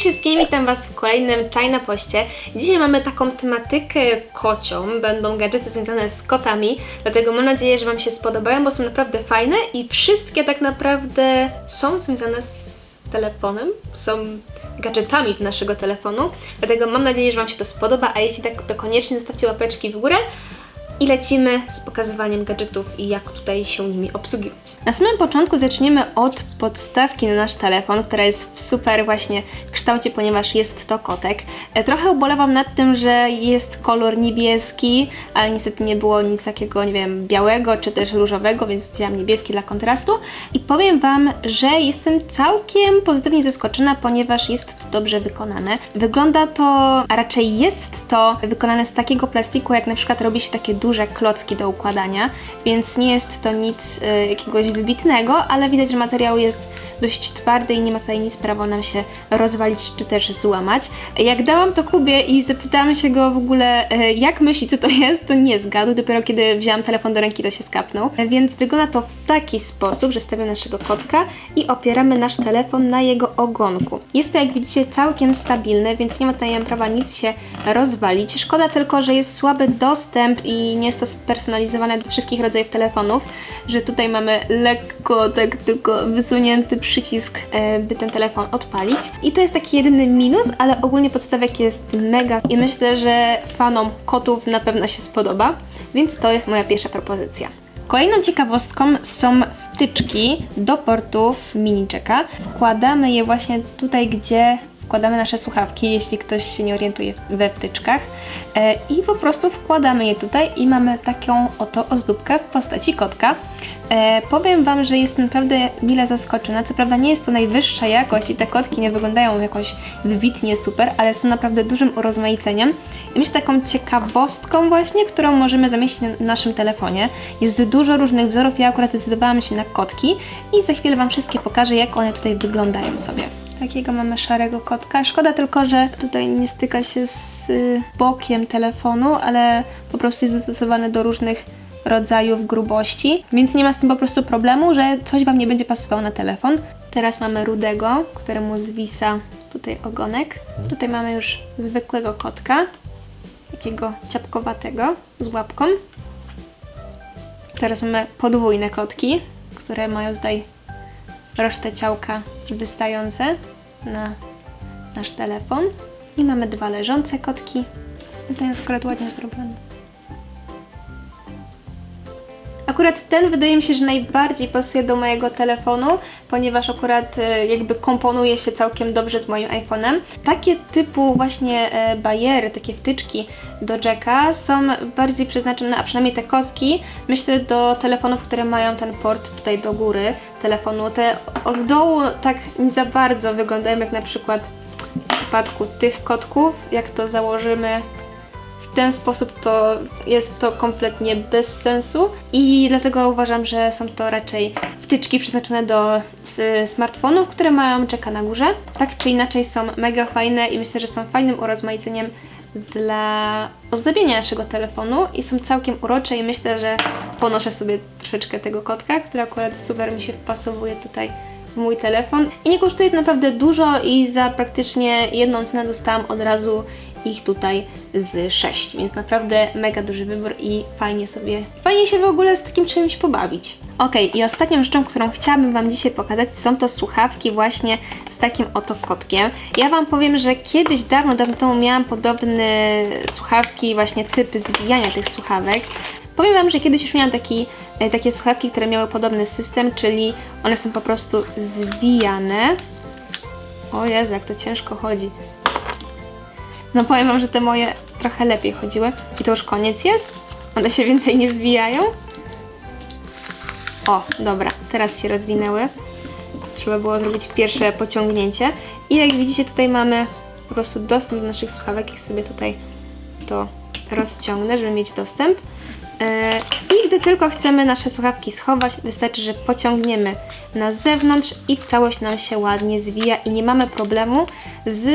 wszystkim, witam Was w kolejnym Czaj na Poście. Dzisiaj mamy taką tematykę kocią, będą gadżety związane z kotami, dlatego mam nadzieję, że Wam się spodobają, bo są naprawdę fajne i wszystkie tak naprawdę są związane z telefonem, są gadżetami naszego telefonu, dlatego mam nadzieję, że Wam się to spodoba, a jeśli tak, to koniecznie zostawcie łapeczki w górę i lecimy z pokazywaniem gadżetów i jak tutaj się nimi obsługiwać. Na samym początku zaczniemy od podstawki na nasz telefon, która jest w super właśnie kształcie, ponieważ jest to kotek. E, Trochę ubolewam nad tym, że jest kolor niebieski, ale niestety nie było nic takiego, nie wiem, białego czy też różowego, więc wzięłam niebieski dla kontrastu. I powiem Wam, że jestem całkiem pozytywnie zaskoczona, ponieważ jest to dobrze wykonane. Wygląda to, a raczej jest to wykonane z takiego plastiku, jak na przykład robi się takie duże klocki do układania, więc nie jest to nic y, jakiegoś wybitnego, ale widać, że materiał jest dość twardy i nie ma tutaj nic prawo nam się rozwalić czy też złamać. Jak dałam to Kubie i zapytałam się go w ogóle, y, jak myśli, co to jest, to nie zgadł. Dopiero kiedy wzięłam telefon do ręki, to się skapnął. Więc wygląda to w taki sposób, że stawiamy naszego kotka i opieramy nasz telefon na jego ogonku. Jest to, jak widzicie, całkiem stabilne, więc nie ma tutaj prawa nic się rozwalić. Szkoda tylko, że jest słaby dostęp i nie jest to spersonalizowane do wszystkich rodzajów telefonów, że tutaj mamy lekko tak tylko wysunięty przycisk, e, by ten telefon odpalić. I to jest taki jedyny minus, ale ogólnie podstawek jest mega i myślę, że fanom kotów na pewno się spodoba, więc to jest moja pierwsza propozycja. Kolejną ciekawostką są wtyczki do portów mini jacka. Wkładamy je właśnie tutaj, gdzie wkładamy nasze słuchawki, jeśli ktoś się nie orientuje we wtyczkach. E, I po prostu wkładamy je tutaj i mamy taką oto ozdóbkę w postaci kotka. E, powiem Wam, że jestem naprawdę mile zaskoczona. Co prawda nie jest to najwyższa jakość i te kotki nie wyglądają jakoś wybitnie super, ale są naprawdę dużym urozmaiceniem. I myślę taką ciekawostką właśnie, którą możemy zamieścić na naszym telefonie. Jest dużo różnych wzorów, ja akurat zdecydowałam się na kotki i za chwilę Wam wszystkie pokażę, jak one tutaj wyglądają sobie. Takiego mamy szarego kotka. Szkoda tylko, że tutaj nie styka się z y, bokiem telefonu, ale po prostu jest dostosowany do różnych rodzajów grubości, więc nie ma z tym po prostu problemu, że coś Wam nie będzie pasowało na telefon. Teraz mamy rudego, któremu zwisa tutaj ogonek. Tutaj mamy już zwykłego kotka, takiego ciapkowatego z łapką. Teraz mamy podwójne kotki, które mają tutaj resztę ciałka wystające na nasz telefon. I mamy dwa leżące kotki. To jest akurat ładnie zrobione. Akurat ten wydaje mi się, że najbardziej pasuje do mojego telefonu, ponieważ akurat e, jakby komponuje się całkiem dobrze z moim iPhone'em. Takie typu właśnie e, bariery, takie wtyczki do jacka są bardziej przeznaczone, a przynajmniej te kotki, myślę do telefonów, które mają ten port tutaj do góry telefonu. Te od dołu tak nie za bardzo wyglądają jak na przykład w przypadku tych kotków, jak to założymy w ten sposób to jest to kompletnie bez sensu i dlatego uważam, że są to raczej wtyczki przeznaczone do smartfonów, które mają jacka na górze. Tak czy inaczej są mega fajne i myślę, że są fajnym urozmaiceniem dla ozdabienia naszego telefonu i są całkiem urocze i myślę, że ponoszę sobie troszeczkę tego kotka, który akurat super mi się wpasowuje tutaj w mój telefon i nie kosztuje naprawdę dużo i za praktycznie jedną cenę dostałam od razu ich tutaj z 6, więc naprawdę mega duży wybór i fajnie sobie, fajnie się w ogóle z takim czymś pobawić. Ok, i ostatnią rzeczą, którą chciałabym Wam dzisiaj pokazać, są to słuchawki właśnie z takim oto kotkiem. Ja Wam powiem, że kiedyś, dawno, dawno temu miałam podobne słuchawki, właśnie typ zwijania tych słuchawek. Powiem Wam, że kiedyś już miałam taki, e, takie słuchawki, które miały podobny system, czyli one są po prostu zwijane. O Jezu, jak to ciężko chodzi. No powiem Wam, że te moje trochę lepiej chodziły. I to już koniec jest? One się więcej nie zwijają? O, dobra, teraz się rozwinęły. Trzeba było zrobić pierwsze pociągnięcie. I jak widzicie, tutaj mamy po prostu dostęp do naszych słuchawek. Ich sobie tutaj to rozciągnę, żeby mieć dostęp. E, I gdy tylko chcemy nasze słuchawki schować, wystarczy, że pociągniemy na zewnątrz i całość nam się ładnie zwija i nie mamy problemu z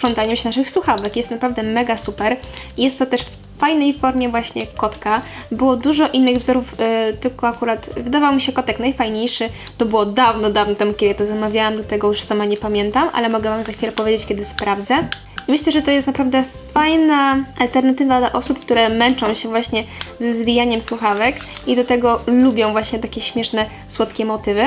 plątaniem się naszych słuchawek. Jest naprawdę mega super. Jest to też fajnej formie właśnie kotka. Było dużo innych wzorów, e, tylko akurat wydawał mi się kotek najfajniejszy. To było dawno, dawno temu, kiedy to zamawiałam, do tego już sama nie pamiętam, ale mogę Wam za chwilę powiedzieć, kiedy sprawdzę. I myślę, że to jest naprawdę fajna alternatywa dla osób, które męczą się właśnie ze zwijaniem słuchawek i do tego lubią właśnie takie śmieszne, słodkie motywy.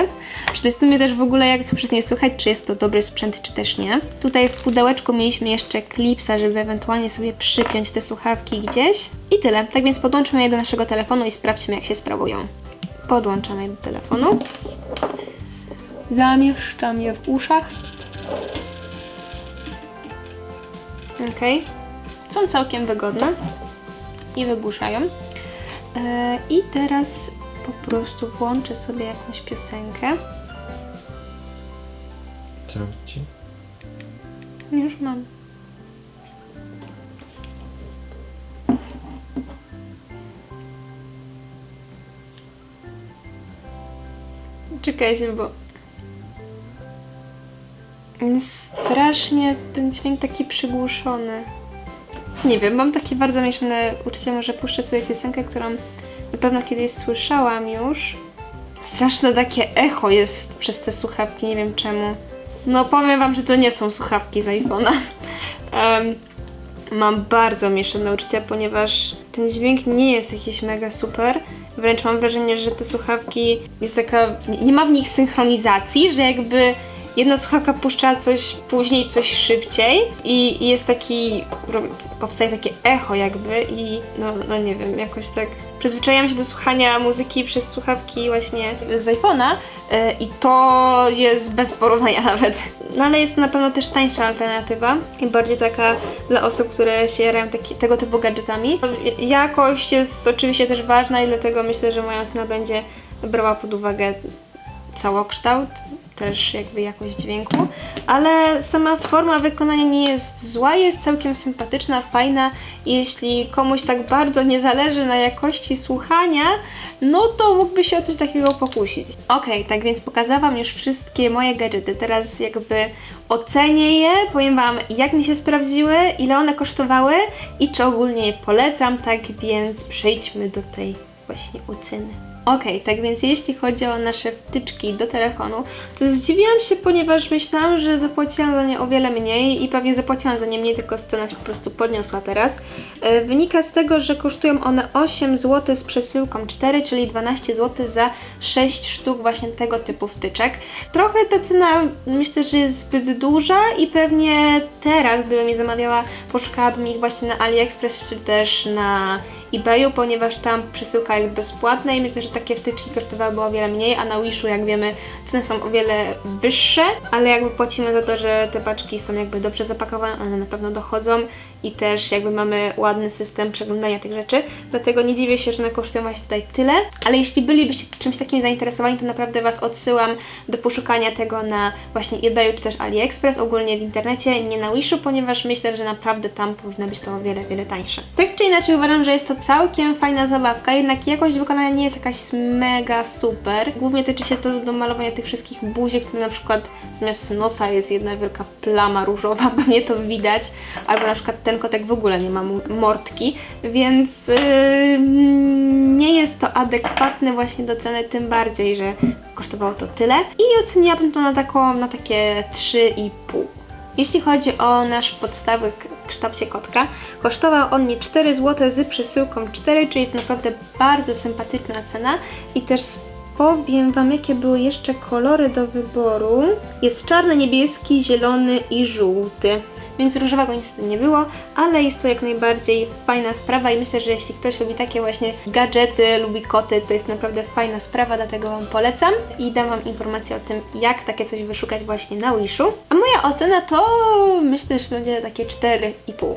Przetestujmy też w ogóle, jak przez nie słychać, czy jest to dobry sprzęt, czy też nie. Tutaj w pudełeczku mieliśmy jeszcze klipsa, żeby ewentualnie sobie przypiąć te słuchawki gdzieś. I tyle. Tak więc podłączmy je do naszego telefonu i sprawdźmy, jak się sprawują. Podłączamy je do telefonu. Zamieszczam je w uszach. Ok. Są całkiem wygodne i wygłuszają. E, I teraz po prostu włączę sobie jakąś piosenkę. Co ci? Już mam. Czekajcie, bo strasznie ten dźwięk taki przygłuszony. Nie wiem, mam takie bardzo mieszane uczucie, może puszczę sobie piosenkę, którą na pewno kiedyś słyszałam już. Straszne takie echo jest przez te słuchawki, nie wiem czemu. No powiem wam, że to nie są słuchawki z iPhone'a. Em, mam bardzo mieszane uczucia, ponieważ ten dźwięk nie jest jakiś mega super. Wręcz mam wrażenie, że te słuchawki jest taka. nie ma w nich synchronizacji, że jakby jedna słuchawka puszcza coś później, coś szybciej i, i jest taki. powstaje takie echo jakby i no, no nie wiem, jakoś tak. Przyzwyczaiłam się do słuchania muzyki przez słuchawki właśnie z iPhone'a e, i to jest bez porównania nawet. No ale jest to na pewno też tańsza alternatywa i bardziej taka dla osób, które się jarają taki, tego typu gadżetami. Jakość jest oczywiście też ważna i dlatego myślę, że moja cena będzie brała pod uwagę całokształt, też jakby jakość dźwięku, ale sama forma wykonania nie jest zła, jest całkiem sympatyczna, fajna. i Jeśli komuś tak bardzo nie zależy na jakości słuchania, no to mógłby się o coś takiego pokusić. Okej, tak więc pokazałam już wszystkie moje gadżety. Teraz jakby ocenię je, powiem Wam jak mi się sprawdziły, ile one kosztowały i czy ogólnie je polecam, tak więc przejdźmy do tej właśnie oceny. Okej, tak więc jeśli chodzi o nasze wtyczki do telefonu, to zdziwiłam się, ponieważ myślałam, że zapłaciłam za nie o wiele mniej i pewnie zapłaciłam za nie mniej, tylko scena się po prostu podniosła teraz. E, wynika z tego, że kosztują one 8 zł z przesyłką 4, czyli 12 zł za 6 sztuk właśnie tego typu wtyczek. Trochę ta cena myślę, że jest zbyt duża i pewnie teraz, gdybym je zamawiała, poszukałabym ich właśnie na AliExpress czy też na eBayu, ponieważ tam przesyłka jest bezpłatna i myślę, że takie wtyczki kosztowałyby o wiele mniej, a na Wishu, jak wiemy, ceny są o wiele wyższe, ale jakby płacimy za to, że te paczki są jakby dobrze zapakowane, one na pewno dochodzą i też jakby mamy ładny system przeglądania tych rzeczy, dlatego nie dziwię się, że one kosztują właśnie tutaj tyle, ale jeśli bylibyście czymś takim zainteresowani, to naprawdę Was odsyłam do poszukania tego na właśnie eBayu czy też AliExpress, ogólnie w internecie, nie na Wishu, ponieważ myślę, że naprawdę tam powinno być to o wiele, wiele tańsze. Tak czy inaczej uważam, że jest to całkiem fajna zabawka, jednak jakość wykonania nie jest jakaś mega super. Głównie tyczy się to do malowania tych wszystkich buziek, które na przykład zamiast nosa jest jedna wielka plama różowa, pewnie to widać, albo na przykład ten kotek w ogóle nie ma mordki, więc yy, nie jest to adekwatne właśnie do ceny, tym bardziej, że kosztowało to tyle i oceniłabym to na, taką, na takie 3,5. Jeśli chodzi o nasz podstawek w kształcie kotka, kosztował on mnie 4 zł z przesyłką 4, czyli jest naprawdę bardzo sympatyczna cena i też powiem Wam jakie były jeszcze kolory do wyboru. Jest czarny, niebieski, zielony i żółty. Więc różowego niestety nie było, ale jest to jak najbardziej fajna sprawa i myślę, że jeśli ktoś lubi takie właśnie gadżety, lubi koty, to jest naprawdę fajna sprawa, dlatego Wam polecam i dam Wam informację o tym, jak takie coś wyszukać właśnie na Wishu. A moja ocena to myślę, że będzie takie 4,5.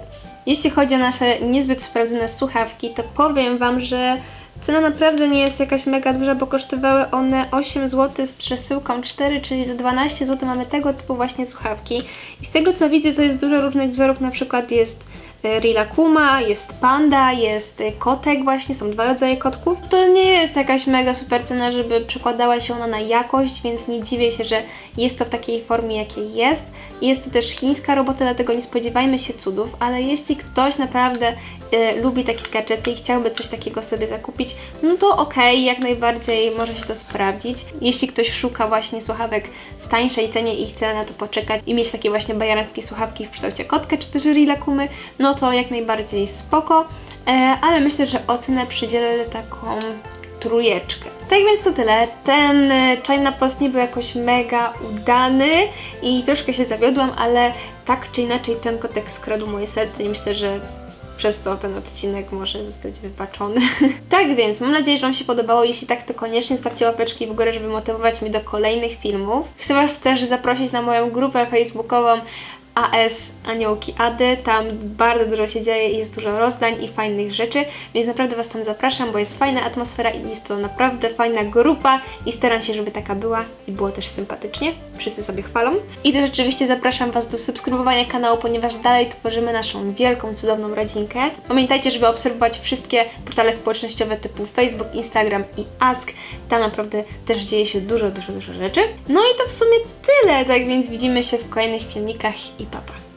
Jeśli chodzi o nasze niezbyt sprawdzone słuchawki, to powiem Wam, że Cena naprawdę nie jest jakaś mega duża, bo kosztowały one 8 zł z przesyłką 4, czyli za 12 zł mamy tego typu właśnie słuchawki. I z tego co widzę, to jest dużo różnych wzorów, na przykład jest y, Rilakuma, jest panda, jest y, kotek właśnie, są dwa rodzaje kotków. To nie jest jakaś mega super cena, żeby przekładała się ona na jakość, więc nie dziwię się, że jest to w takiej formie, jakiej jest. Jest to też chińska robota, dlatego nie spodziewajmy się cudów, ale jeśli ktoś naprawdę y, lubi takie gadżety i chciałby coś takiego sobie zakupić, no to okej, jak najbardziej może się to sprawdzić. Jeśli ktoś szuka właśnie słuchawek w tańszej cenie i chce na to poczekać i mieć takie właśnie bajaranckie słuchawki w kształcie kotka czy też rilakumy, no to jak najbardziej spoko, e, ale myślę, że ocenę przydzielę taką trójeczkę. Tak więc to tyle. Ten e, China Post nie był jakoś mega udany i troszkę się zawiodłam, ale tak czy inaczej ten kotek skradł moje serce i myślę, że przez to ten odcinek może zostać wybaczony. tak więc, mam nadzieję, że Wam się podobało. Jeśli tak, to koniecznie stawcie łapeczki w górę, żeby motywować mnie do kolejnych filmów. Chcę Was też zaprosić na moją grupę facebookową AS Aniołki Ady. Tam bardzo dużo się dzieje i jest dużo rozdań i fajnych rzeczy, więc naprawdę Was tam zapraszam, bo jest fajna atmosfera i jest to naprawdę fajna grupa i staram się, żeby taka była i było też sympatycznie. Wszyscy sobie chwalą. I też rzeczywiście zapraszam Was do subskrybowania kanału, ponieważ dalej tworzymy naszą wielką, cudowną rodzinkę. Pamiętajcie, żeby obserwować wszystkie portale społecznościowe typu Facebook, Instagram i Ask. Tam naprawdę też dzieje się dużo, dużo, dużo rzeczy. No i to w sumie tyle, tak więc widzimy się w kolejnych filmikach i papa.